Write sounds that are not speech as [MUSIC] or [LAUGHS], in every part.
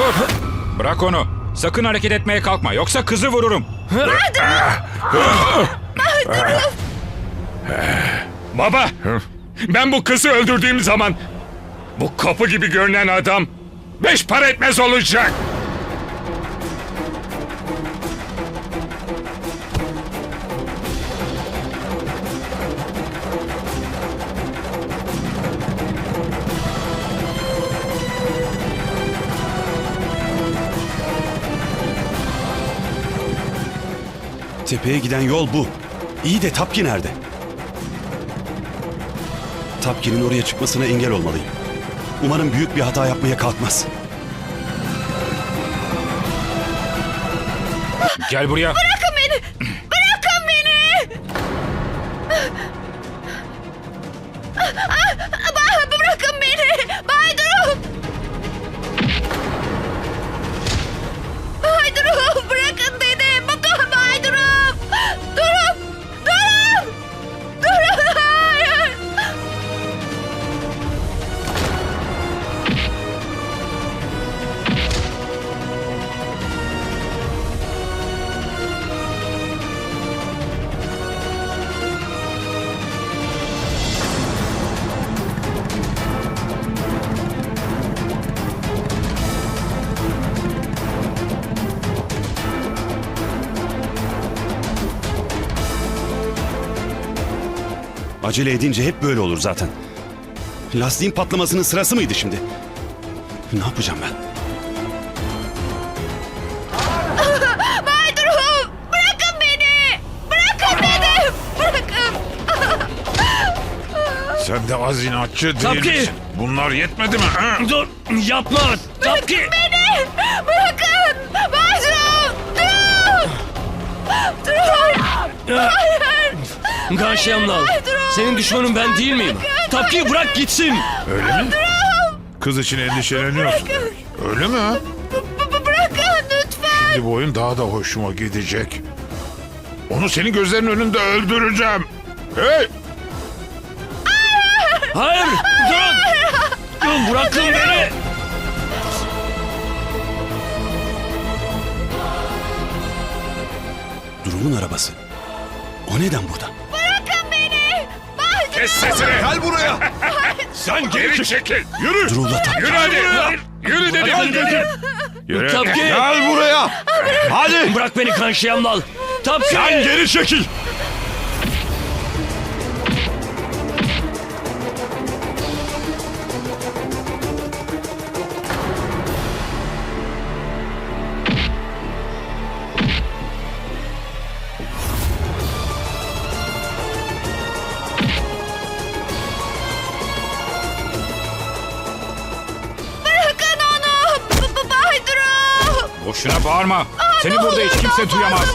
Dur. Bırak onu. Sakın hareket etmeye kalkma. Yoksa kızı vururum. Baba, ben bu kızı öldürdüğüm zaman bu kapı gibi görünen adam beş para etmez olacak. Tepeye giden yol bu. İyi de Tapki nerede? Tapki'nin oraya çıkmasına engel olmalıyım. Umarım büyük bir hata yapmaya kalkmaz. Gel buraya. Bırakın Acele edince hep böyle olur zaten. Lastiğin patlamasının sırası mıydı şimdi? Ne yapacağım ben? [LAUGHS] Bay Durum! Bırakın beni! Bırakın! [LAUGHS] Sen de az inatçı değil misin? Bunlar yetmedi mi? ha? Dur yapma. Tapki. Beni! Bırakın! Bay Durum! Durum! Durum! Hayır! Senin düşmanın ben değil miyim? Tapki'yi bırak gitsin. Öyle mi? Kız için endişeleniyorsun. Öyle mi? Bırakın lütfen! Şimdi bu oyun daha da hoşuma gidecek. Onu senin gözlerinin önünde öldüreceğim. Hey! Hayır. Durun. Durun bırakın beni. Durum'un arabası. O neden burada? Kes sesini. Gel buraya! Sen geri çekil. Yürü. Durul'la Tapki. Yürü hadi. Yürü dedim. dedim. Yürü. Tapki. Gel buraya! Hadi! Bırak beni Ganşyamlal. Tapki. Sen geri çekil! Boşuna bağırma. Seni burada hiç kimse duyamaz.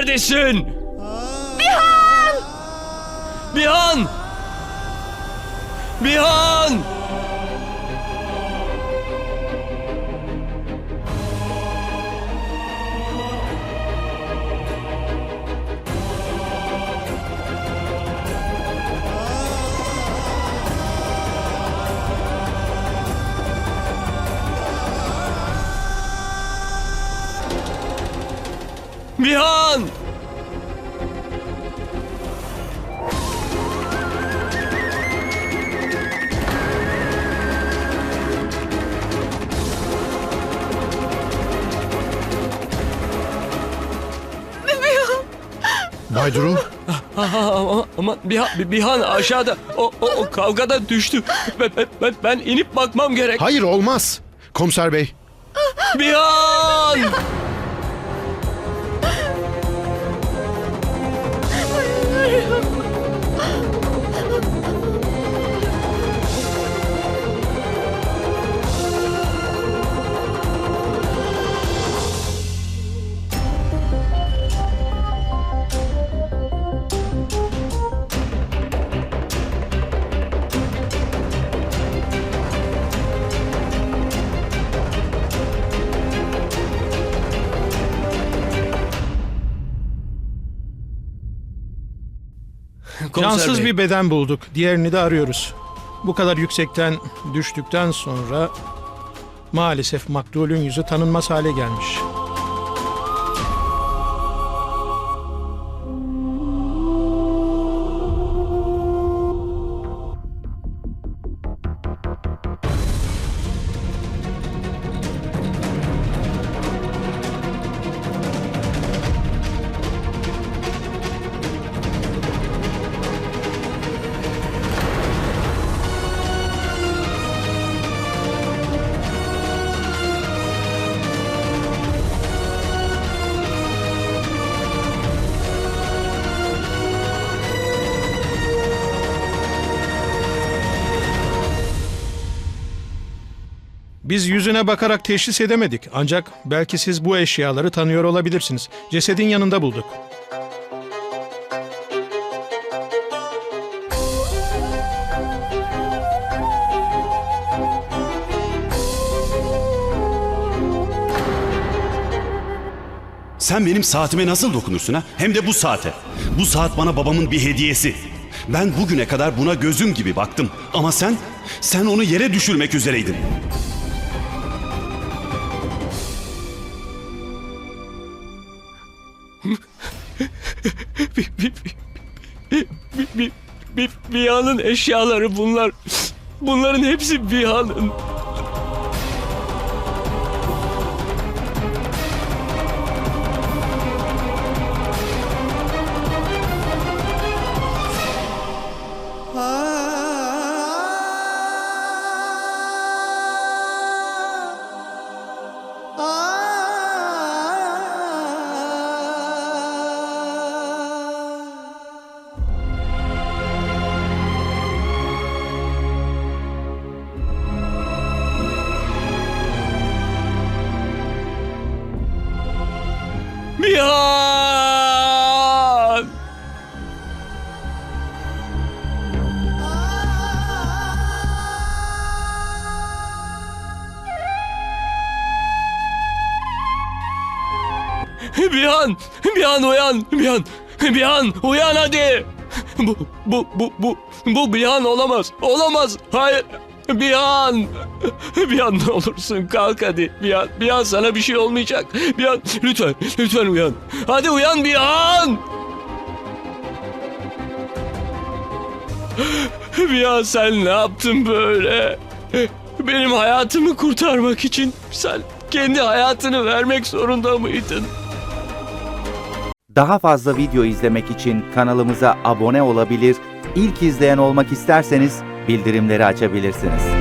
Neredesin? Bihan! Bihan! Bihan! Bihan! Bay Duru, ama, ama Bihan, Bihan aşağıda o, o, o kavgada düştü. Ben, ben, ben, inip bakmam gerek. hayır olmaz. Komiser bey, Bihan! Komiser Cansız bey, bir beden bulduk. Diğerini de arıyoruz. Bu kadar yüksekten düştükten sonra maalesef maktulün yüzü tanınmaz hale gelmiş. Biz yüzüne bakarak teşhis edemedik. Ancak belki siz bu eşyaları tanıyor olabilirsiniz. Cesedin yanında bulduk. Sen benim saatime nasıl dokunursun ha? Hem de bu saate. Bu saat bana babamın bir hediyesi. Ben bugüne kadar buna gözüm gibi baktım. Ama sen, sen onu yere düşürmek üzereydin. Bir, bir, bir, Bihan'ın eşyaları bunlar. Bunların hepsi Bihan'ın. Bihan! Bihan! Bihan uyan! Bihan! Bihan uyan hadi! Bu, bu, bu, bu, bu Bihan olamaz. Olamaz. Hayır. Bihan! Bihan ne olursun kalk hadi. Bihan, Bihan sana bir şey olmayacak. Bihan lütfen, lütfen uyan. Hadi uyan Bihan! Bihan sen ne yaptın böyle? Benim hayatımı kurtarmak için sen kendi hayatını vermek zorunda mıydın? Daha fazla video izlemek için kanalımıza abone olabilir, ilk izleyen olmak isterseniz bildirimleri açabilirsiniz.